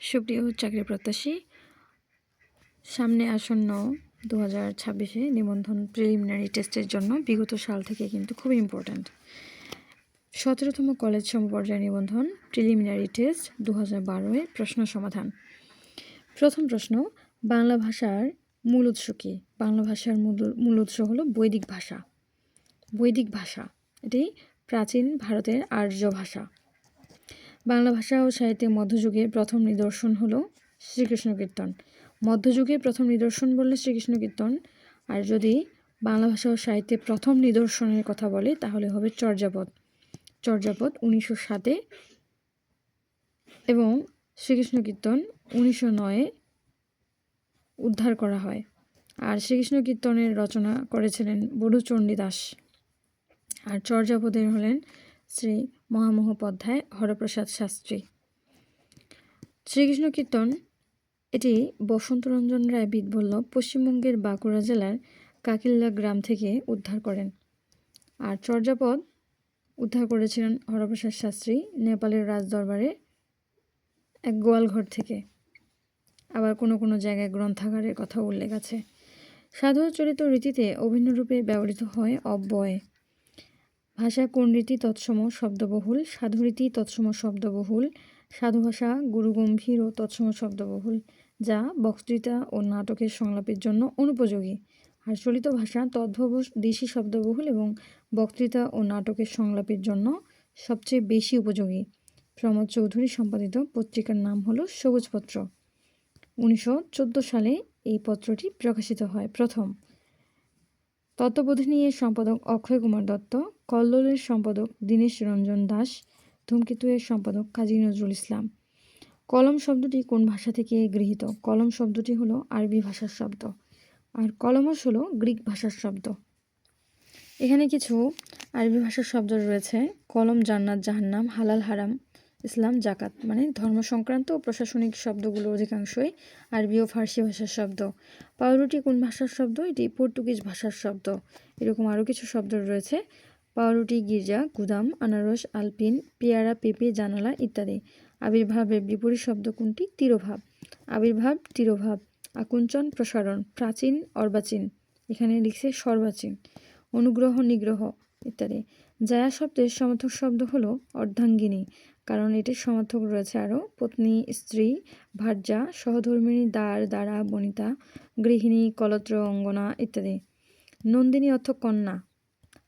সুপ্রিয় চাকরি প্রত্যাশী, সামনে আসন্ন দু হাজার ছাব্বিশে নিবন্ধন প্রিলিমিনারি টেস্টের জন্য বিগত সাল থেকে কিন্তু খুব ইম্পর্ট্যান্ট সতেরোতম কলেজ সমপর্যায় নিবন্ধন প্রিলিমিনারি টেস্ট দু হাজার বারোয় প্রশ্ন সমাধান। প্রথম প্রশ্ন, বাংলা ভাষার মূল উৎস কী? বাংলা ভাষার মূল মূল উৎস হলো বৈদিক ভাষা। বৈদিক ভাষা, এটি প্রাচীন ভারতের আর্য ভাষা। বাংলা ভাষা ও সাহিত্যে মধ্যযুগের প্রথম নিদর্শন হলো শ্রীকৃষ্ণ কীর্তন। মধ্যযুগে প্রথম নিদর্শন বললে শ্রীকৃষ্ণ কীর্তন। আর যদি বাংলা ভাষা ও সাহিত্যে প্রথম নিদর্শনের কথা বলে, তাহলে হবে চর্যাপদ। চর্যাপদ উনিশশো সাতে এবং শ্রীকৃষ্ণ কীর্তন উনিশশো নয়ে উদ্ধার করা হয়। আর শ্রীকৃষ্ণ কীর্তনের রচনা করেছিলেন বড়ুচণ্ডী দাস আর চর্যাপদের হলেন শ্রী মহামহোপাধ্যায় হরপ্রসাদ শাস্ত্রী। শ্রীকৃষ্ণ কীর্তন, এটি বসন্তরঞ্জন রায় বিদবল্লভ পশ্চিমবঙ্গের বাঁকুড়া জেলার কাকিল্লা গ্রাম থেকে উদ্ধার করেন। আর চর্যাপদ উদ্ধার করেছিলেন হরপ্রসাদ শাস্ত্রী নেপালের রাজদরবারে এক গোয়ালঘর থেকে। আবার কোনো কোনো জায়গায় গ্রন্থাগারের কথা উল্লেখ আছে। সাধু চরিত রীতিতে অভিন্নরূপে ব্যবহৃত হয় অব্যয়। ভাষা কোন রীতি তৎসম শব্দবহুল, সাধুরীতি তৎসম শব্দবহুল, সাধু ভাষা গুরুগম্ভীর ও তৎসম শব্দবহুল, যা বক্তৃতা ও নাটকের সংলাপের জন্য অনুপযোগী। আর চলিত ভাষা তদ্ভব দেশি শব্দবহুল এবং বক্তৃতা ও নাটকের সংলাপের জন্য সবচেয়ে বেশি উপযোগী। প্রমোদ চৌধুরী সম্পাদিত পত্রিকার নাম হলো সবুজপত্র। উনিশশো চোদ্দ সালে এই পত্রটি প্রকাশিত হয়। প্রথম তত্ত্ববোধিনীর সম্পাদক অক্ষয় কুমার দত্ত, কল্লোলের সম্পাদক দীনেশ রঞ্জন দাস ধূমকেতু এর সম্পাদক কাজী নজরুল ইসলাম। কলম শব্দটি কোন ভাষা থেকে গৃহীত? কলম শব্দটি হলো আরবি ভাষার শব্দ। আর কলমস হলো গ্রিক ভাষার শব্দ। এখানে কিছু আরবি ভাষার শব্দ রয়েছে। কলম জান্নাত, জাহান্নাম, হালাল হারাম ইসলাম জাকাত মানে ধর্ম সংক্রান্ত ও প্রশাসনিক শব্দগুলো অধিকাংশই আরবি ও ফার্সি ভাষার শব্দ। পাউরুটি কোন ভাষার শব্দ? এটি পর্তুগিজ ভাষার শব্দ। এরকম আরও কিছু শব্দ রয়েছে। পাউরুটি, গির্জা, গুদাম, আনারস, আলপিন, পেয়ারা, পেঁপে, জানালা ইত্যাদি। আবির্ভাবের বিপরীত শব্দ কোনটি? তিরোভাব। আবির্ভাব, তিরোভাব। আকুঞ্চন, প্রসারণ। প্রাচীন, অর্বাচীন। এখানে লিখছে সর্বাচীন। অনুগ্রহ, নিগ্রহ ইত্যাদি। জায়া শব্দের সমর্থক শব্দ হলো অর্ধাঙ্গিনী। কারণ এটির সমর্থক রয়েছে আরও, পত্নী, স্ত্রী, ভার্যা, সহধর্মিণী, দ্বার, দ্বারা, বনিতা, গৃহিণী, কলত্র, অঙ্গনা ইত্যাদি। নন্দিনী অর্থ কন্যা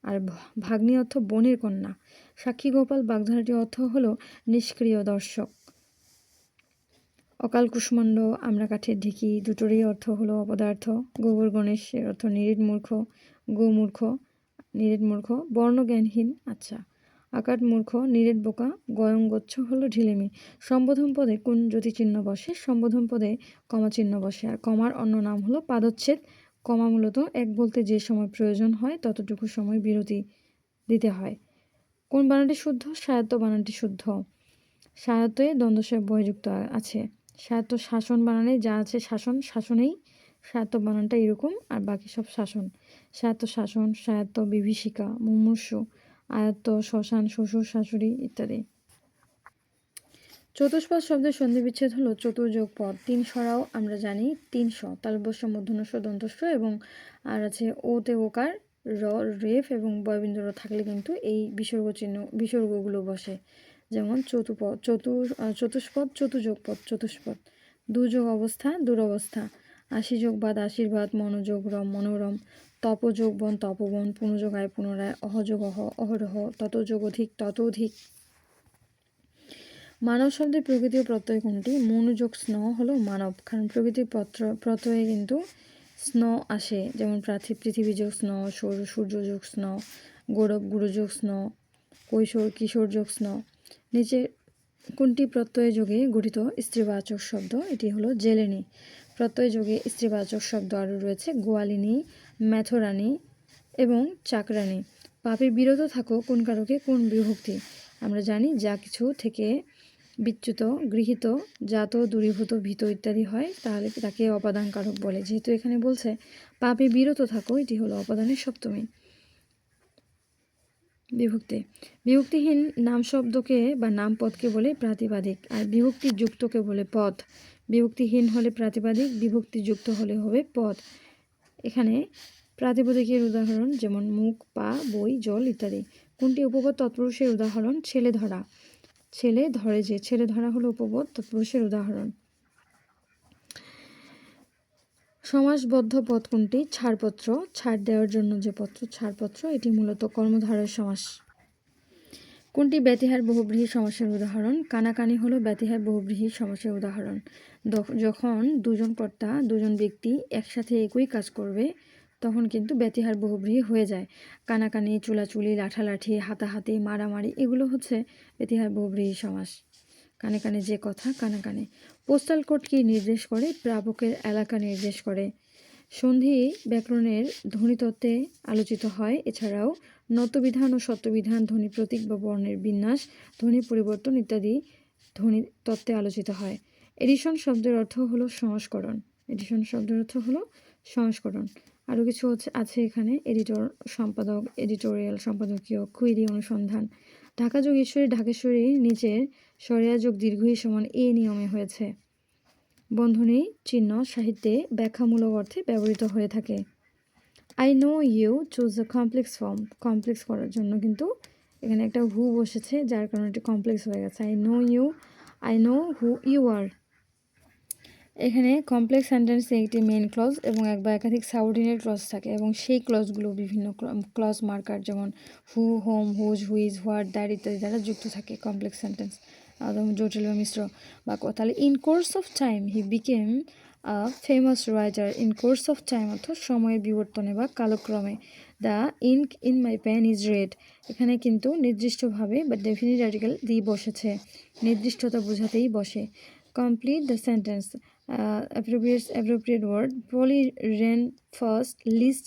আর ভাগ্নী অর্থ বনের কন্যা। সাক্ষী গোপাল বাগধারাটি অর্থ হল নিষ্ক্রিয় দর্শক। অকাল কুষ্মাণ্ড, আমরা কাঠের ঢিকি, দুটোরই অর্থ হলো অপদার্থ। গোবর গণেশের অর্থ নিরিট মূর্খ, গোমূর্খ, নিরেট মূর্খ, বর্ণজ্ঞানহীন আচ্ছা। আকাট মূর্খ, নিরেট বোকা, গয়ঙ্গচ্ছ হলো ঢিলেমি। সম্বোধন পদে কোন চিহ্ন বসে? সম্বোধন পদে কমা চিহ্ন বসে। আর কমার অন্য নাম হলো পাদচ্ছেদ। কমা মূলত এক বলতে যে সময় প্রয়োজন হয়, ততটুকু সময় বিরতি দিতে হয়। কোন বানানটি শুদ্ধ? সায়ত্ত বানানটি শুদ্ধ। সায়ত্তে দ্বন্দ্বশয় বয়যুক্ত আছে। সায়ত্ত শাসন বানানে যা আছে শাসন, শাসনেই সায়ত্ত বানানটা এরকম, আর বাকি সব শাসন। সায়ত্ত শাসন সায়ত্ত বিভীষিকা, মুমূর্ষু। আয়ত্ত, শ্মশান, শ্বশুর, শাশুড়ি ইত্যাদি। চতুষ্পদ শব্দের সন্ধি বিচ্ছেদ হলো চতুর্যোগ পদ তিন সরাও আমরা জানি তিনশো তালবস্য মধ্যনস্য দন্তস্ব এবং আর আছে ওতে ওকার, র, রেফ এবং বয়বিন্দুর থাকলে কিন্তু এই বিসর্গ চিহ্ন বিসর্গগুলো বসে। যেমন চতুপদ চতুর চতুষ্পদ চতুর্যোগ পদ চতুষ্পদ। দুযোগ অবস্থা, দুরবস্থা। আশিযোগ বাদ, আশীর্বাদ, মনোযোগ, রম, মনোরম। তপযোগ বন তপবন পুনযোগ আয় পুনরায় অহযোগ অহ অহরহ ততযোগ অধিক তত অধিক মানব শব্দের প্রকৃতি ও প্রত্যয় কোনটি? মনোযোগ স্ন হলো মানব, কারণ প্রকৃতির পত্র প্রত্যয়ে কিন্তু স্ন আসে। যেমন পৃথিবী যোগ স্ন সৌর সূর্য যোগ স্ন গৌরব গুরুযোগ স্ন কৈশোর কিশোর যোগ স্ন নিচে কোনটি প্রত্যয় যোগে গঠিত? স্ত্রীবাচক শব্দ, এটি হলো জেলেনি। প্রত্যয় যোগে স্ত্রীবাচক শব্দ আরও রয়েছে, গোয়ালিনী ম্যাথরানি এবং চাকরানি। পাপে বিরত থাকো কোন কারকে, কোন বিভক্তি। আমরা জানি যা কিছু থেকে বিচ্যুত, গৃহীত, জাত, দূরীভূত, ভীত ইত্যাদি হয়, তাহলে তাকে অপাদান কারক বলে। যেহেতু এখানে বলছে, পাপে বিরত থাকো, এটি হলো অপাদানের সপ্তমী বিভক্তি। বিভক্তিহীন নাম শব্দকে বা নাম পদকে বলে প্রাতিবাদিক, আর বিভক্তিযুক্তকে বলে পথ। বিভক্তিহীন হলে প্রাতিপাদিক বিভক্তিযুক্ত হলে হবে পদ এখানে প্রাতিপদিকের উদাহরণ যেমন মুখ, পা, বই, জল ইত্যাদি। কোনটি উপপদ তৎপুরুষের উদাহরণ? ছেলে ধরা। ছেলে ধরে যে, ছেলে ধরা হলো উপপদ তৎপুরুষের উদাহরণ। সমাসবদ্ধ পদ কোনটি? ছাড়পত্র। ছাড় দেওয়ার জন্য যে পত্র, ছাড়পত্র, এটি মূলত কর্মধারয় সমাস কোনটি ব্যতিহার বহুব্রীহি সমাসের উদাহরণ? কানাকানি হলো ব্যতিহার বহুব্রীহি সমাসের উদাহরণ। যখন দুজন কর্তা, দুজন ব্যক্তি একসাথে একই কাজ করবে, তখন কিন্তু ব্যতিহার বহুব্রীহি হয়ে যায়। কানাকানি, চুলাচুলি, লাঠালাঠি, হাতাহাতি, মারামারি এগুলো হচ্ছে ব্যতিহার বহুব্রীহি সমাস। কানে কানে যে কথা কানে কানে পোস্টাল কোড কি নির্দেশ করে? প্রাপকের এলাকা নির্দেশ করে। সন্ধি ব্যাকরণের ধ্বনিতত্ত্বে আলোচিত হয়। এছাড়াও নতবিধান ও সত্যবিধান, ধ্বনি প্রতীক বা বর্ণের বিন্যাস, ধ্বনি পরিবর্তন ইত্যাদি ধ্বনি তত্ত্বে আলোচিত হয়। এডিশন শব্দের অর্থ হলো সংস্করণ। এডিশন শব্দের অর্থ হলো সংস্করণ। আরও কিছু হচ্ছে আছে এখানে। এডিটর, সম্পাদক, এডিটোরিয়াল, সম্পাদকীয়, কুইরি অনুসন্ধান। ঢাকা যোগেশ্বরী, ঢাকেশ্বরী নিচের সরিয়া যোগ দীর্ঘই সমান এ নিয়মে হয়েছে। বন্ধনী, চিহ্ন, সাহিত্যে ব্যাখ্যামূলক অর্থে ব্যবহৃত হয়ে থাকে। I know you choose the complex form complex করার জন্য কিন্তু এখানে একটা হু বসেছে, যার কারণে এটি কমপ্লেক্স হয়ে গেছে। I know you I know who you are এখানে কমপ্লেক্স সেন্টেন্সে একটি মেন ক্লজ এবং এক বা একাধিক সাবঅর্ডিনেট ক্লজ থাকে এবং সেই ক্লজগুলো বিভিন্ন ক্লজ মার্কার যেমন who whom whose which what that ইত্যাদি দ্বারা যুক্ত থাকে কমপ্লেক্স সেন্টেন্স একদম জটিল বা মিশ্র বা তাহলে in course of time he became a famous writer in course of time অর্থাৎ সময়ের বিবর্তনে বা কালক্রমে। The ink in my pen is red এখানে কিন্তু নির্দিষ্টভাবে বা ডেফিনিট আর্টিকেল দিয়ে বসেছে। নির্দিষ্টতা বোঝাতেই বসে। Complete the sentence appropriate appropriate word Polly ran fast lest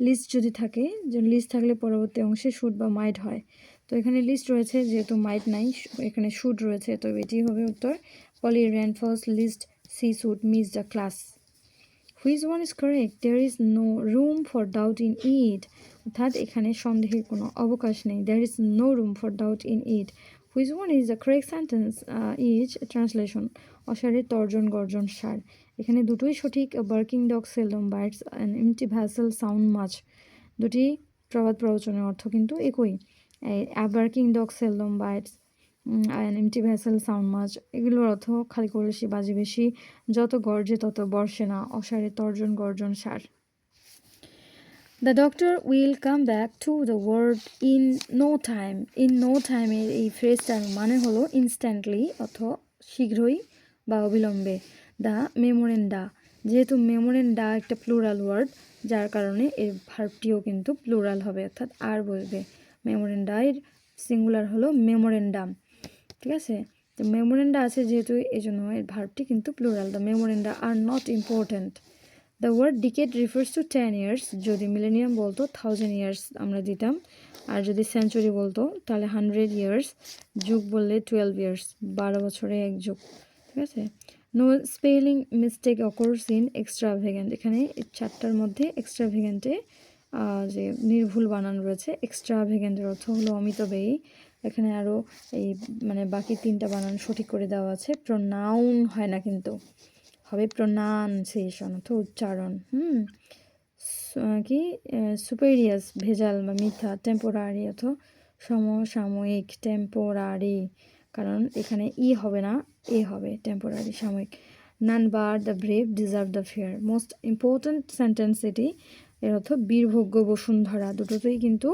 lest যদি থাকে, যে লিস্ট থাকলে পরবর্তী অংশে শুট বা মাইট হয়। তো এখানে লিস্ট রয়েছে, যেহেতু মাইট নাই, এখানে শুট রয়েছে, তো এটি হবে উত্তর। Polly ran fast lest she should miss the class which one is correct there is no room for doubt in it অর্থাৎ এখানে সন্দেহের কোনো অবকাশ নেই। There is no room for doubt in it which one is the correct sentence is translation অসারের তর্জন গর্জন সার। এখানে দুটোই সঠিক। Barking dog seldom bites and empty vessel sound much দুটি প্রবাদ প্রবচনের অর্থ কিন্তু একই। Barking dog seldom bites and empty vessel sound much এগুলোর অর্থ খালি কলসি বাজে বেশি। যত গর্জে তত বর্ষে না, অসারে তর্জন গর্জন সার। The doctor will come back to the ward in no time in no টাইমের এই ফ্রেজটার মানে হলো ইনস্ট্যান্টলি অথবা শীঘ্রই বা অবিলম্বে। দ্য মেমোরেন্ডা যেহেতু মেমোরেন্ডা একটা প্লুরাল ওয়ার্ড যার কারণে এর ভার্বটিও কিন্তু প্লুরাল হবে, অর্থাৎ আর বসবে মেমোরেন্ডায়ের সিঙ্গুলার হলো মেমোরেন্ডাম ঠিক আছে? তো মেমোরেন্ডা আছে যেহেতু এই জন্য এর ভার্বটি কিন্তু plural the memoranda are not important the word decade refers to ten years যদি মিলেনিয়াম বলতো থাউজেন্ড ইয়ার্স আমরা দিতাম। আর যদি সেঞ্চুরি বলতো, তাহলে হান্ড্রেড ইয়ার্স যুগ বললে টুয়েলভ ইয়ার্স বারো বছরে এক যুগ, ঠিক আছে? No spelling mistake occurs in extravagant এখানে চারটার মধ্যে এক্সট্রা ভেগেন্টে যে নির্ভুল বানান রয়েছে এক্সট্রা ভেগেন্টের অর্থ হলো অমিতব্যয়ী। এখানে আরও এই মানে বাকি তিনটা বানান সঠিক করে দেওয়া আছে। প্রোনাউন হয় না কিন্তু। হবে প্রোনাউন্সিয়েশন অর্থাৎ উচ্চারণ। হুম। কি? সুপেরিয়াস, ভেজাল বা মিথ্যা, টেম্পোরারি অথবা সমসাময়িক, টেম্পোরারি। কারণ এখানে ই হবে না, এ হবে টেম্পোরারি, সাময়িক। None but the brave, deserve the fair. Most important sentence এটি। এর অর্থ বীরভোগ্য বসুন্ধরা। দুটোতেই কিন্তু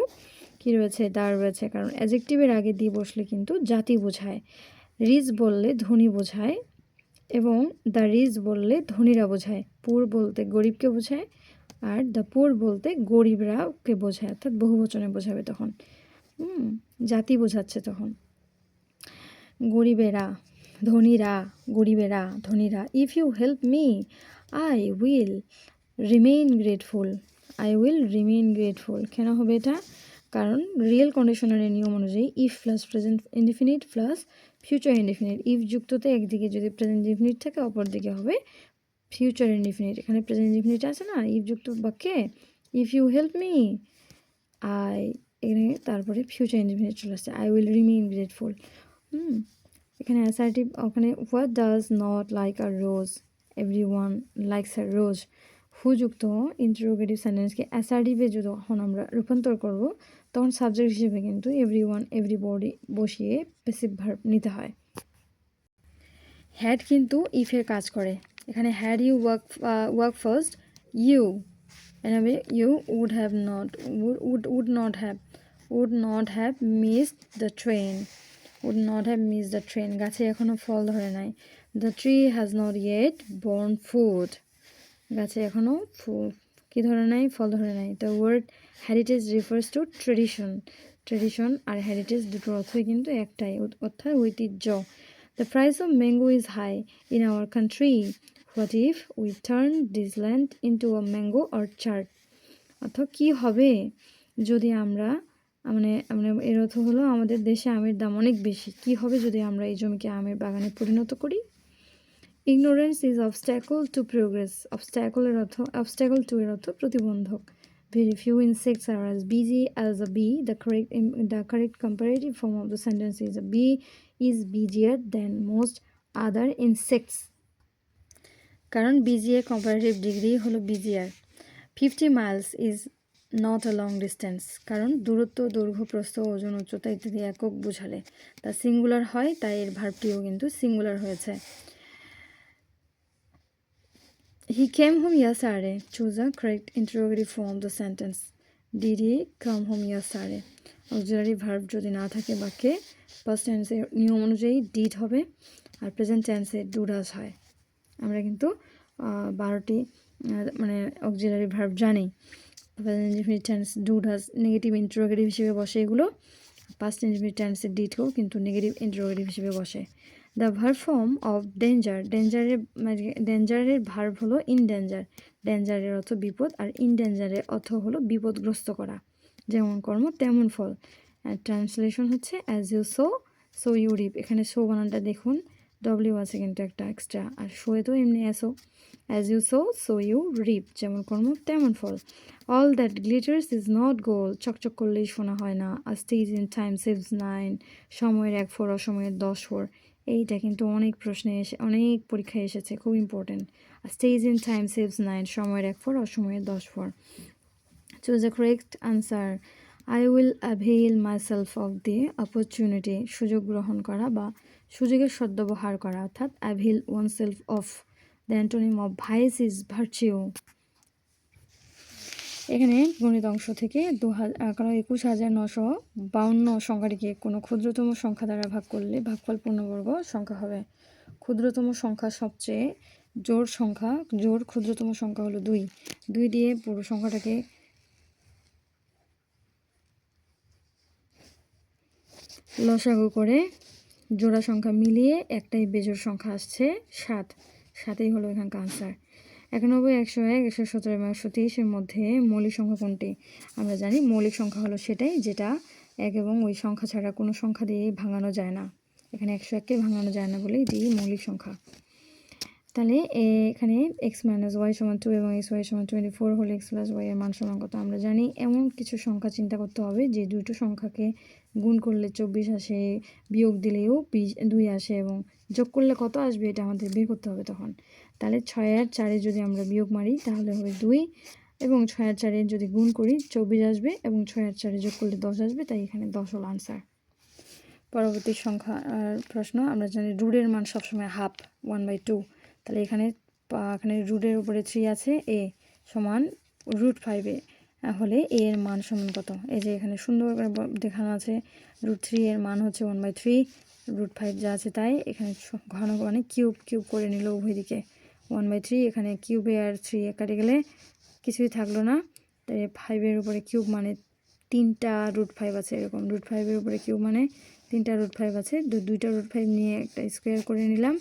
কী রয়েছে, দাঁড় রয়েছে, কারণ অ্যাজেক্টিভের আগে দিয়ে বসলে কিন্তু জাতি বোঝায়। রিজ বললে ধনী বোঝায় এবং দ্য রিজ বললে ধনীরা বোঝায়। পুর বলতে গরিবকে বোঝায় আর দ্য পুর বলতে গরিবরাকে বোঝায়, অর্থাৎ বহু বচনে বোঝাবে তখন। জাতি বোঝাচ্ছে তখন। গরিবেরা, ধনীরা গরিবেরা, ধনীরা if you help me I will remain grateful I will remain grateful কেন হবে এটা? কারণ রিয়েল কন্ডিশনারের নিয়ম অনুযায়ী if plus present indefinite plus future indefinite if যুক্ততে একদিকে যদি প্রেজেন্ট ইনডিফিনিট থাকে অপর দিকে হবে ফিউচার ইনডিফিনিট এখানে প্রেজেন্ট ইনডিফিনিট আছে না? ইফ যুক্ত বাক্যে if you help me I এখানে তারপরে ফিউচার ইনডিফিনিট চলে আসছে। I will remain grateful hmm, এখানে অ্যাসার্টিভ ওখানে what does not like a rose every one likes a rose হুযুক্ত interrogative সেন্টেন্সকে অ্যাসার্টিভে যখন আমরা রূপান্তর করব, তখন সাবজেক্ট হিসেবে কিন্তু এভরি ওয়ান এভরি বডি বসিয়ে পেসিভ ভার্ব নিতে হয়। হ্যাড কিন্তু ইফের কাজ করে। এখানে had you work work first you এভাবে you would have not would would not have would not have missed the train would not have miss the train গাছে এখনও ফল ধরে নাই। The tree has not yet borne food গাছে এখনও কী ধরে নাই? ফল ধরে নাই। তো word heritage refers to tradition tradition R heritage দুটোর অর্থই কিন্তু একটাই অর্থাৎ ঐতিহ্য। The price of mango is high in our country what if we turn this land into a mango orchard অর্থাৎ কী হবে? যদি আমরা মানে মানে এর অর্থ হলো আমাদের দেশে আমের দাম অনেক বেশি। কী হবে যদি আমরা এই জমিকে আমের বাগানে পরিণত করি? Ignorance is obstacle to progress অবস্ট্যাকলের অর্থ অবস্ট্যাকল টু এর অর্থ প্রতিবন্ধক। Very few insects are as busy as a bee. The correct the correct comparative form of the sentence is a bee is busier than most other insects. কারণ বিজিএর comparative degree হলো busier fifty miles is not a long distance কারণ দূরত্ব, দৈর্ঘ্য, প্রস্থ, ওজন, উচ্চতা ইত্যাদি একক বোঝালে। তা সিঙ্গুলার হয়, তাই এর ভার্বটিও কিন্তু সিঙ্গুলার হয়েছে। He came home yesterday choose a correct interrogative form the sentence did he come home yesterday auxiliary verb যদি না থাকে বাক্যে ফার্স্ট টেন্সের নিয়ম অনুযায়ী ডিড হবে আর প্রেজেন্ট টেন্সে ডুডাস হয়। আমরা কিন্তু বারোটি মানে অক্সিলারি ভার্ব জানি। Present tense do does negative interrogative হিসেবে বসে এগুলো। পাস্ট ইনডিফিনিট টেন্সের ডিটও কিন্তু নেগেটিভ ইন্টারোগেটিভ হিসেবে বসে। The verb form of danger ডেঞ্জারের ডেঞ্জারের ভার্ব হলো ইন ডেঞ্জার ডেঞ্জারের অর্থ বিপদ আর ইন ডেঞ্জারের অর্থ হলো বিপদগ্রস্ত করা। যেমন কর্ম, তেমন ফল। ট্রান্সলেশন হচ্ছে as you sow so you reap এখানে সো বানানটা দেখুন। ডব্লিউ আছে কিন্তু একটা এক্সট্রা আর শোয়ে তো এমনি এসো। As you sow so you reap যেমন কর্ম, তেমন ফল। All that glitters is not gold চকচক করলেই শোনা হয় না। আর stitch in time saves nine সময়ের এক ফোর অসময়ের দশ ফোর এইটা কিন্তু অনেক প্রশ্নে এসে, অনেক পরীক্ষায় এসেছে, খুব important stitch in time saves nine সময়ের এক ফোর অসময়ের দশ four choose the correct answer I will avail myself of the opportunity সুযোগ গ্রহণ করা বা সুযোগের সদ্ব্যবহার করা, অর্থাৎ avail oneself of the antonym of vice is virtue এখানে গণিত অংশ থেকে দু হাজার একুশ হাজার নশো বাউন্ন সংখ্যাটিকে কোনো ক্ষুদ্রতম সংখ্যা দ্বারা ভাগ করলে ভাগফল পূর্ণবর্গ সংখ্যা হবে। ক্ষুদ্রতম সংখ্যা সবচেয়ে জোর সংখ্যা জোর ক্ষুদ্রতম সংখ্যা হলো দুই। দুই দিয়ে পুরো সংখ্যাটাকে লসাগু করে জোড়া সংখ্যা মিলিয়ে একটাই বেজোর সংখ্যা আসছে সাত। সাতই হলো এখানকার আনসার একানব্বই, একশো এক, একশো সতেরো এবং একশো তেইশের মধ্যে মৌলিক সংখ্যা কোনটি? আমরা জানি মৌলিক সংখ্যা হলো সেটাই যেটা এক এবং ওই সংখ্যা ছাড়া কোনো সংখ্যা দিয়ে ভাঙানো যায় না। এখানে একশো এককে ভাঙানো যায় না বলেই এটি মৌলিক সংখ্যা। তাহলে এখানে এক্স মাইনাস ওয়াই সমান টু এবং এক্স ওয়াই সমান টোয়েন্টি ফোর হলে এক্স প্লাস ওয়াই এর মান সমান কত? আমরা জানি এমন কিছু সংখ্যা চিন্তা করতে হবে যে দুটো সংখ্যাকে গুণ করলে চব্বিশ আসে, বিয়োগ দিলেও বিশ, দুই আসে এবং যোগ করলে কত আসবে এটা আমাদের বের করতে হবে তখন। তাহলে ছয় আর চারে যদি আমরা বিয়োগ মারি তাহলে হবে দুই এবং ছয় আর চারে যদি গুণ করি চব্বিশ আসবে এবং ছয় আর চারে যোগ করলে দশ আসবে, তাই এখানে দশ হল আনসার পরবর্তী সংখ্যা প্রশ্ন, আমরা জানি রুডের মান সবসময় হাফ ওয়ান বাই টু তাহলে এখানে এখানে রুটের উপরে থ্রি আছে এ সমান রুট ফাইভে হলে এ এর মান সমান কত? এই যে এখানে সুন্দর করে দেখানো আছে রুট থ্রি এর মান হচ্ছে one by three root five যা আছে তাই। এখানে ঘন মানে কিউব কিউব করে নিল উভয় দিকে। ওয়ান বাই থ্রি এখানে কিউবে আর থ্রি কাটে গেলে কিছুই থাকল না। তাই ফাইভের উপরে কিউব মানে তিনটা রুট ফাইভ আছে এরকম। রুট ফাইভের উপরে কিউব মানে তিনটা রুট ফাইভ আছে। দুইটা রুট ফাইভ নিয়ে একটা স্কোয়ার করে নিলাম।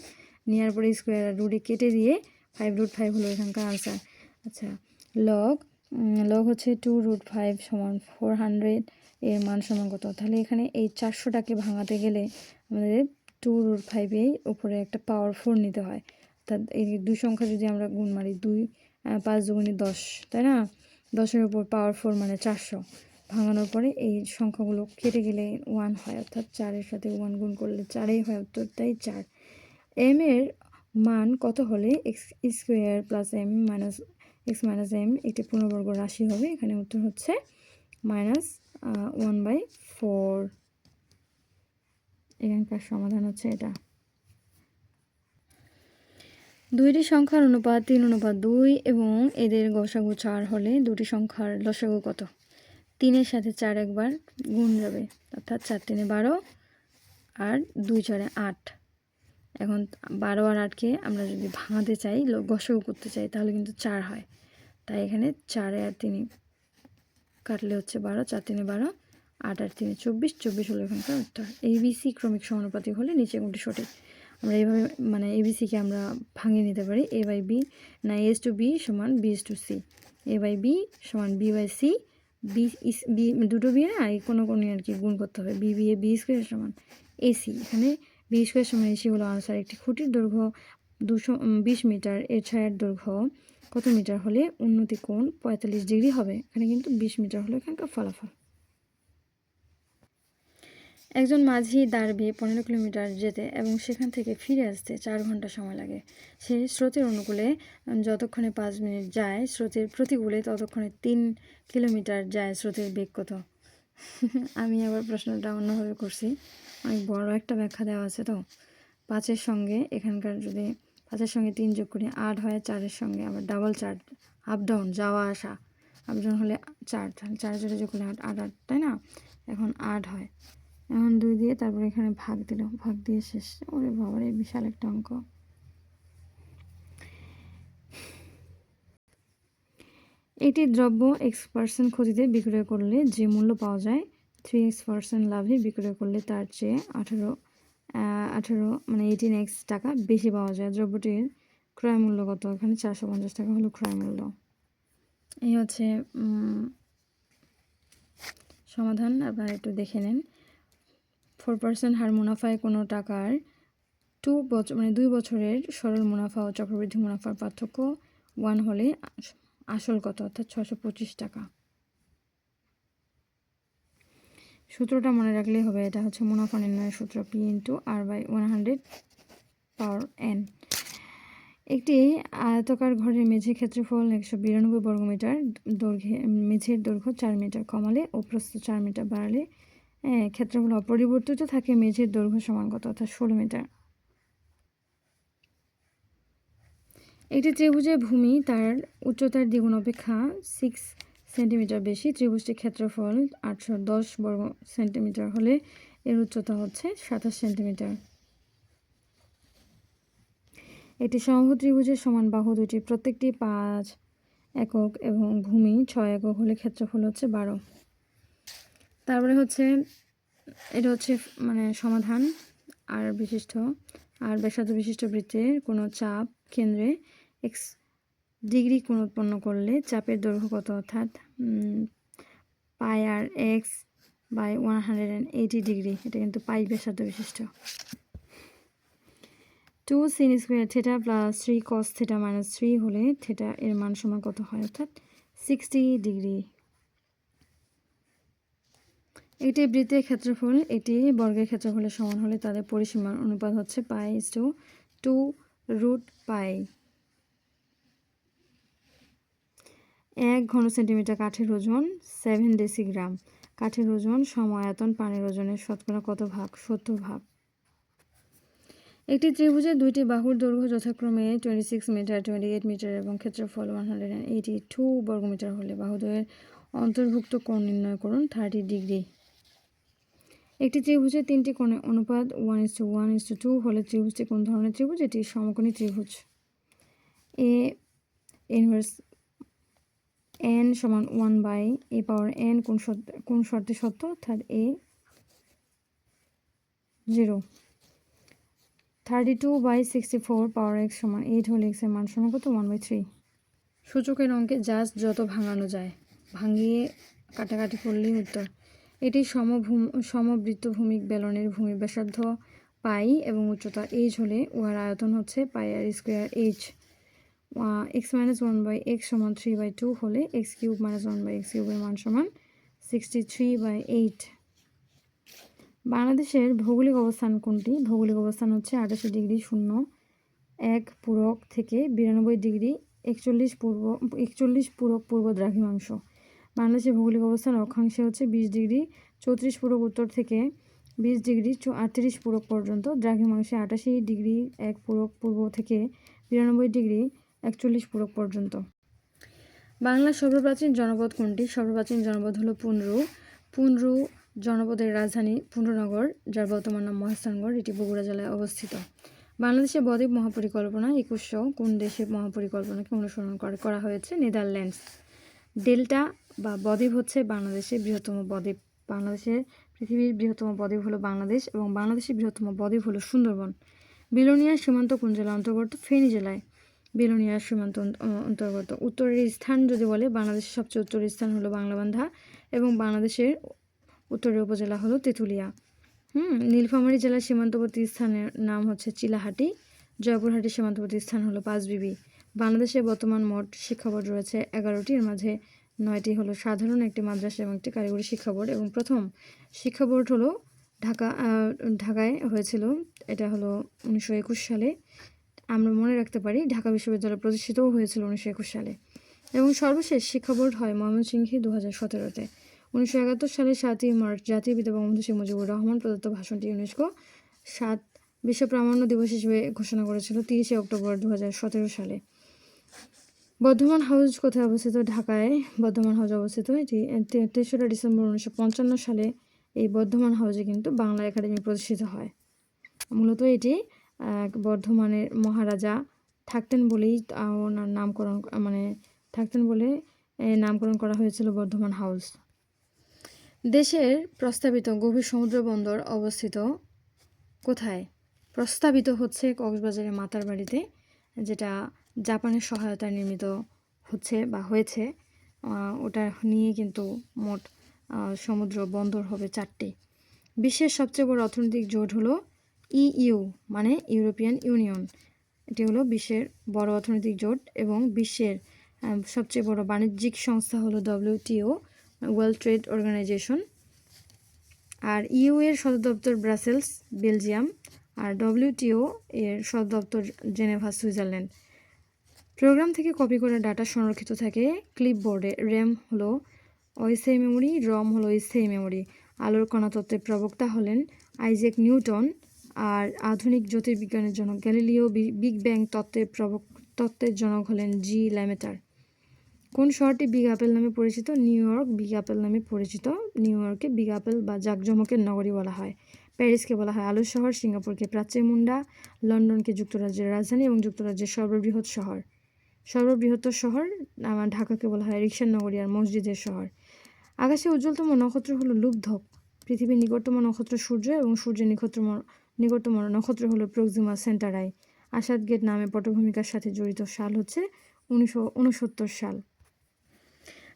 নেওয়ার পরে স্কোয়ার রুটে কেটে দিয়ে ফাইভ রুট ফাইভ হলো এখানকার আনসার আচ্ছা লগ লগ হচ্ছে টু রুট ফাইভ সমান ফোর হান্ড্রেড এর মান সমান কত? তাহলে এখানে এই চারশোটাকে ভাঙাতে গেলে আমাদের টু রুট ফাইভে উপরে একটা পাওয়ার ফোর নিতে হয়। অর্থাৎ এই দুই সংখ্যা যদি আমরা গুণ মারি দুই পাঁচ দুগুণি দশ, তাই না? দশের উপর পাওয়ার ফোর মানে চারশো। ভাঙানোর পরে এই সংখ্যাগুলো কেটে গেলে ওয়ান হয়, অর্থাৎ চারের সাথে ওয়ান গুণ করলে চারেই হয় উত্তরটাই চার। এম এর মান কত হলে x square plus m minus x minus m একটি পূর্ণবর্গ রাশি হবে? এখানে উত্তর হচ্ছে মাইনাস ওয়ান বাই ফোর এখানকার সমাধান হচ্ছে এটা। দুইটি সংখ্যার অনুপাত তিন, অনুপাত দুই এবং এদের গসাগু চার হলে দুটি সংখ্যার লসাগু কত? তিনের সাথে চার একবার গুণ যাবে, অর্থাৎ চার তিনে বারো আর দুই চারে আট। এখন বারো আর আটকে আমরা যদি ভাঙাতে চাই গসাগু করতে চাই, তাহলে কিন্তু চার হয়। তাই এখানে চারে আর তিনি কাটলে হচ্ছে বারো, চার তিনে বারো, আট আর তিনে চব্বিশ চব্বিশ হলো এখানকার উত্তর এবিসি ক্রমিক সমানুপাতিক হলে নিচে কোনটি সঠিক। আমরা এইভাবে মানে এবিসিকে আমরা ভাঙিয়ে নিতে পারি। এ বাই বি না এস টু বি সমান b is to c a by b সমান b by c b is b দুটো বিয়ে আর কোনো কোনো আর কি গুণ করতে হবে। B b a b square সমান এসি এখানে বি স্কোয়ার সমান এসি হলো আনসার একটি খুঁটির দৈর্ঘ্য দুশো বিশ মিটার, এর ছায়ার দৈর্ঘ্য কত মিটার হলে উন্নতি কোণ পঁয়তাল্লিশ ডিগ্রি হবে? এখানে কিন্তু বিশ মিটার হলো এখানকার ফলাফল। একজন মাঝি দাঁড়বে পনেরো কিলোমিটার যেতে এবং সেখান থেকে ফিরে আসতে চার ঘণ্টা সময় লাগে। সে স্রোতের অনুকূলে যতক্ষণে পাঁচ মিনিট যায়, স্রোতের প্রতিকূলে ততক্ষণে তিন কিলোমিটার যায় স্রোতের বেগ কত? আমি আবার প্রশ্নটা অন্যভাবে করছি। অনেক বড় একটা ব্যাখ্যা দেওয়া আছে তো। পাঁচের সঙ্গে এখানকার যদি পাঁচের সঙ্গে তিন যোগ করি, আট হয় চারের সঙ্গে, আবার ডাবল চার আপ ডাউন যাওয়া, আসা। আপ ডাউন হলে চার চার চারে যোগ করলে আট আট আট, তাই না? এখন আট হয়। এখন দুই দিয়ে তারপরে এখানে ভাগ দিল। ভাগ দিয়ে শেষ। ওরে বাবার এই বিশাল একটা অঙ্ক। এটি দ্রব্য এক্স পার্সেন্ট ক্ষতিতে বিক্রয় করলে যে মূল্য পাওয়া যায় থ্রি এক্স পার্সেন্ট লাভে বিক্রয় করলে তার চেয়ে আঠারো আঠারো মানে এইটিন এক্স টাকা বেশি পাওয়া যায়। দ্রব্যটির ক্রয় মূল্য কত? এখানে চারশো পঞ্চাশ টাকা হলো ক্রয় মূল্য এই হচ্ছে সমাধান। আপনারা একটু দেখে নেন। ফোর পার্সেন্ট হার মুনাফায় কোনো টাকার টু বছর মানে দুই বছরের সরল মুনাফা ও চক্রবৃদ্ধি মুনাফার পার্থক্য ওয়ান হলে আসল কত? অর্থাৎ ছশো পঁচিশ টাকা। সূত্রটা মনে রাখলেই হবে, এটা হচ্ছে মুনাফা নির্ণয়ের সূত্র p into r by one hundred power n একটি আয়তকার ঘরের মেঝে ক্ষেত্রফল একশো বিরানব্বই বর্গমিটার দৈর্ঘ্যে, মেঝের দৈর্ঘ্য চার মিটার কমালে ও প্রস্থ চার মিটার বাড়ালে ক্ষেত্রফল অপরিবর্তিত থাকে, মেঝের দৈর্ঘ্য সমান কত? অর্থাৎ ষোলো মিটার। একটি ত্রিভুজের ভূমি, তার উচ্চতার দ্বিগুণ অপেক্ষা সিক্স সেন্টিমিটার বেশি। ত্রিভুজটির ক্ষেত্রফল আটশো দশ বর্গ সেন্টিমিটার হলে এর উচ্চতা হচ্ছে সাতাশ সেন্টিমিটার এটি সমবাহু ত্রিভুজের সমান বাহু দুটি প্রত্যেকটি পাঁচ একক এবং ভূমি ছয় একক হলে ক্ষেত্রফল হচ্ছে বারো। তারপরে হচ্ছে, এটা হচ্ছে মানে সমাধান। আর বিশিষ্ট, আর ব্যাসার্ধ বিশিষ্ট বৃত্তের কোনো চাপ কেন্দ্রে এক্স ডিগ্রি কোণ উৎপন্ন করলে চাপের দৈর্ঘ্য কত? অর্থাৎ pi r x by one hundred and eighty degree. এটা কিন্তু পাই ব্যাসার্ধ বিশিষ্ট। Two sin square theta plus three cos theta minus three হলে থেটা এর মান সমান কত হয়? অর্থাৎ সিক্সটি ডিগ্রি। এটি বৃত্তের ক্ষেত্রফল, এটি বর্গের ক্ষেত্রফলের সমান হলে তাদের পরিসীমার অনুপাত হচ্ছে pi two two root pi এক ঘন সেন্টিমিটার কাঠের ওজন সেভেন ডেসিগ্রাম কাঠের ওজন সমায়তন পানির ওজনের শতকরা কত ভাগ? সত্তর ভাগ। একটি ত্রিভুজের দুইটি বাহুর দৈর্ঘ্য যথাক্রমে twenty six metre twenty eight metre এবং ক্ষেত্রফল one hundred and eighty two বর্গমিটার হলে বাহুদ্বয়ের অন্তর্ভুক্ত কোণ নির্ণয় করুন থার্টি ডিগ্রি একটি ত্রিভুজের তিনটি কোণে অনুপাত one is two one is two two হলে ত্রিভুজটি কোন ধরনের ত্রিভুজ? এটি সমকোণী ত্রিভুজ। এ ইনভার্স এন সমান one by a power n কোন কোন শর্তে সত্য? অর্থাৎ a zero thirty two by sixty four power x সমান এইট হলে এক্সের মান সমান কত ওয়ান বাই থ্রি সূচকের অঙ্কে জাস্ট যত ভাঙানো যায়, ভাঙিয়ে কাটাকাটি করলেই উত্তর। এটি সমভূম সমবৃত্তভূমিক বেলনের ভূমি ব্যাসার্ধ পাই এবং উচ্চতা এইচ হলে উহার আয়তন হচ্ছে pi r square h x minus one by x সমান থ্রি বাই টু হলে x cube minus one by x কিউবের মান সমান সিক্সটি থ্রি বাই এইট বাংলাদেশের ভৌগোলিক অবস্থান কোনটি? ভৌগোলিক অবস্থান হচ্ছে আটাশি ডিগ্রি শূন্য, এক পূরক থেকে বিরানব্বই ডিগ্রি একচল্লিশ পূর্ব, একচল্লিশ পূরক পূর্ব দ্রাঘিমাংশ। বাংলাদেশের ভৌগোলিক অবস্থান অক্ষাংশে হচ্ছে বিশ ডিগ্রি চৌত্রিশ পূরক উত্তর থেকে বিশ ডিগ্রি আটত্রিশ পূরক পর্যন্ত দ্রাঘিমাংশে আটাশি ডিগ্রি এক পূরক পূর্ব থেকে বিরানব্বই ডিগ্রি একচল্লিশ পূরক পর্যন্ত। বাংলার সর্বপ্রাচীন জনপদ কোনটি? সর্বপ্রাচীন জনপদ হলো পুনরু। পুনরু জনপদের রাজধানী পুনরনগর, যার বর্তমান নাম মহাস্থানগড়, এটি বগুড়া জেলায় অবস্থিত। বাংলাদেশে বদ্বীপ মহাপরিকল্পনা একুশশো, কোন দেশে মহাপরিকল্পনাকে অনুসরণ করা হয়েছে? নেদারল্যান্ডস। ডেল্টা বা বদ্বীপ হচ্ছে বাংলাদেশের বৃহত্তম বদ্বীপ। বাংলাদেশের পৃথিবীর বৃহত্তম বদ্বীপ হলো বাংলাদেশ এবং বাংলাদেশের বৃহত্তম বদ্বীপ হলো সুন্দরবন। বিলোনিয়া সীমান্ত কোন জেলা অন্তর্গত? ফেনী জেলায়। বিলোনিয়া সীমান্ত অন্তর্গত। উত্তরের স্থান যদি বলে, বাংলাদেশের সবচেয়ে উত্তরের স্থান হলো বাংলাবান্ধা এবং বাংলাদেশের উত্তরের উপজেলা হলো তেঁতুলিয়া। হুম, নীলফামারী জেলার সীমান্তবর্তী স্থানের নাম হচ্ছে চিলাহাটি। জয়পুরহাটির সীমান্তবর্তী স্থান হলো পাঁচবিবি। বাংলাদেশে বর্তমান মোট শিক্ষা বোর্ড রয়েছে এগারোটির মাঝে নয়টি হলো সাধারণ, একটি মাদ্রাসা এবং একটি কারিগরি শিক্ষা বোর্ড। এবং প্রথম শিক্ষা বোর্ড হলো ঢাকা ঢাকায় হয়েছিল। এটা হলো উনিশশো একুশ সালে। আমরা মনে রাখতে পারি ঢাকা বিশ্ববিদ্যালয় প্রতিষ্ঠিতও হয়েছিল উনিশশো একুশ সালে। এবং সর্বশেষ শিক্ষা বোর্ড হয় ময়মনসিংহে দু হাজার সতেরোতে। উনিশশো একাত্তর সালের সাতই মার্চ জাতীয় পিতা বঙ্গবন্ধু শেখ মুজিবুর রহমান প্রদত্ত ভাষণটি ইউনেস্কো সাত বিশ্ব প্রামাণ্য দিবস হিসেবে ঘোষণা করেছিল, তিরিশে অক্টোবর দু হাজার সতেরো সালে। বর্ধমান হাউস কোথায় অবস্থিত? ঢাকায় বর্ধমান হাউস অবস্থিত। এটি তেসরা ডিসেম্বর উনিশশো পঞ্চান্ন সালে এই বর্ধমান হাউসে কিন্তু বাংলা একাডেমি প্রতিষ্ঠিত হয়। মূলত এটি বর্ধমানের মহারাজা থাকতেন বলেই ওনার নামকরণ মানে থাকতেন বলে নামকরণ করা হয়েছিল বর্ধমান হাউস। দেশের প্রস্তাবিত গভীর সমুদ্র বন্দর অবস্থিত কোথায়? প্রস্তাবিত হচ্ছে কক্সবাজারের মাতার বাড়িতে, যেটা জাপানের সহায়তায় নির্মিত হচ্ছে বা হয়েছে ওটা নিয়ে কিন্তু মোট সমুদ্র বন্দর হবে চারটি। বিশ্বের সবচেয়ে বড় অর্থনৈতিক জোট হলো ইইউ মানে ইউরোপিয়ান ইউনিয়ন। এটি হলো বিশ্বের বড় অর্থনৈতিক জোট এবং বিশ্বের সবচেয়ে বড় বাণিজ্যিক সংস্থা হলো ডব্লিউটিও ওয়ার্ল্ড ট্রেড অর্গানাইজেশন। আর ইউ এর সদর দপ্তর ব্রাসেলস, বেলজিয়াম। আর ডব্লিউটিও এর সদর দপ্তর জেনেভা, সুইজারল্যান্ড। প্রোগ্রাম থেকে কপি করা ডাটা সংরক্ষিত থাকে। ক্লিপবোর্ডে র্যাম হলো অস্থায়ী মেমোরি, রম হলো স্থায়ী মেমোরি। আলোর কণা তত্ত্বের প্রবক্তা হলেন আইজেক নিউটন আর আধুনিক জ্যোতির্বিজ্ঞানের জনক গ্যালিলিও বিগ ব্যাং তত্ত্বের প্রবক, তত্ত্বের জনক হলেন জি ল্যামেটার। কোন শহরটি বিগ আপেল নামে পরিচিত? নিউ ইয়র্ক, বিগ আপেল নামে পরিচিত। নিউ ইয়র্কে বিগ আপেল বা জাকজমকের নগরী বলা হয়। প্যারিসকে বলা হয় আলু শহর, সিঙ্গাপুরকে প্রাচ্যের মুন্ডা, লন্ডনকে যুক্তরাজ্যের রাজধানী এবং যুক্তরাজ্যের সর্ববৃহৎ শহর। সর্ববৃহত্তর শহর আমার ঢাকাকে বলা হয় রিক্সার নগরী আর মসজিদের শহর। আকাশে উজ্জ্বলতম নক্ষত্র হলো লুব্ধক। পৃথিবীর নিকটতম নক্ষত্র সূর্য এবং সূর্যের নিকটতম নিকটতম নক্ষত্র হলো প্রক্সিমা সেন্টারাই। আসাদ গেট নামে পটভূমিকার সাথে জড়িত সাল হচ্ছে উনিশশো উনসত্তর সাল।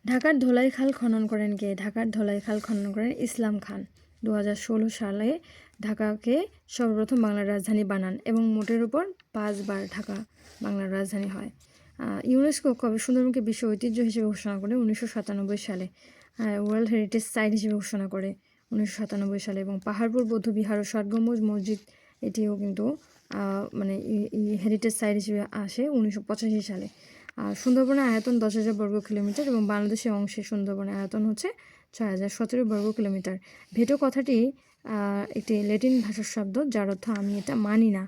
ঢাকার ধোলাইখাল খনন করেন কে? ঢাকার ধোলাইখাল খনন করেন ইসলাম খান। দু হাজার ষোলো সালে ঢাকাকে সর্বপ্রথম বাংলার রাজধানী বানান এবং মোটের উপর পাঁচবার ঢাকা বাংলার রাজধানী হয়। ইউনেস্কো কবে সুন্দরবনকে বিশ্ব ঐতিহ্য হিসেবে ঘোষণা করে উনিশশো সাতানব্বই সালে ওয়ার্ল্ড হেরিটেজ সাইট হিসেবে ঘোষণা করে উনিশশো সাতানব্বই সালে এবং পাহাড়পুর, বৌদ্ধ বিহার ও ষাটগম্বুজ মসজিদ এটিও কিন্তু মানে হেরিটেজ সাইট হিসেবে আসে উনিশশো পঁচাশি সালে। আর সুন্দরবনের আয়তন দশ হাজার বর্গ কিলোমিটার এবং বাংলাদেশের অংশে সুন্দরবনের আয়তন হচ্ছে ছয় হাজার সতেরো বর্গ কিলোমিটার। ভেটো কথাটি একটি ল্যাটিন ভাষার শব্দ, যার অর্থ আমি এটা মানি না।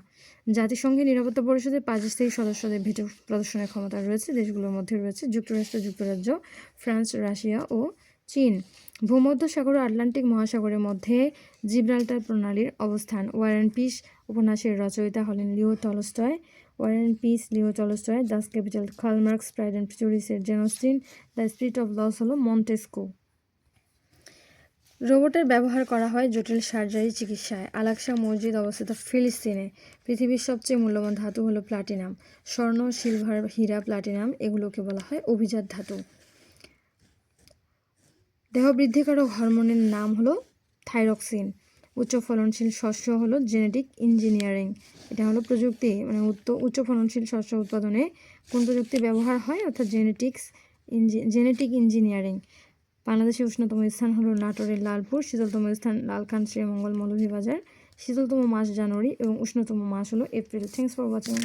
জাতিসংঘের নিরাপত্তা পরিষদের পাঁচ স্থায়ী সদস্যদের ভেটো প্রদর্শনের ক্ষমতা রয়েছে। দেশগুলোর মধ্যে রয়েছে যুক্তরাষ্ট্র, যুক্তরাজ্য, ফ্রান্স, রাশিয়া ও চীন। ভূমধ্যসাগর ও আটলান্টিক মহাসাগরের মধ্যে জিব্রাল্টার প্রণালীর অবস্থান। ওয়ার অ্যান্ড পিস উপন্যাসের রচয়িতা হলেন Leo Tolstoy. War and Peace, Leo Tolstoy, Das Kapital Karl Marx Pride and প্রিচুরিসের Jane Austen, The Spirit of Laws হলো মন্টেস্কো। রোবটের ব্যবহার করা হয় জটিল সার্জারি চিকিৎসায়। আলাক্সা মসজিদ অবস্থিত ফিলিস্তিনে পৃথিবীর সবচেয়ে মূল্যবান ধাতু হলো প্লাটিনাম। স্বর্ণ, সিলভার, হীরা, প্লাটিনাম এগুলোকে বলা হয় অভিজাত ধাতু। দেহ বৃদ্ধিকারক হরমোনের নাম হলো থাইরক্সিন। উচ্চ ফলনশীল শস্য হলো জেনেটিক ইঞ্জিনিয়ারিং। এটা হলো প্রযুক্তি মানে উচ্চ ফলনশীল শস্য উৎপাদনে কোন প্রযুক্তি ব্যবহার হয়? অর্থাৎ জেনেটিক্স ইঞ্জি জেনেটিক ইঞ্জিনিয়ারিং। বাংলাদেশের উষ্ণতম স্থান হলো নাটোরের লালপুর, শীতলতম স্থান লালকান শ্রীমঙ্গল, মৌলভীবাজার। শীতলতম মাস জানুয়ারি এবং উষ্ণতম মাস হলো এপ্রিল। Thanks for watching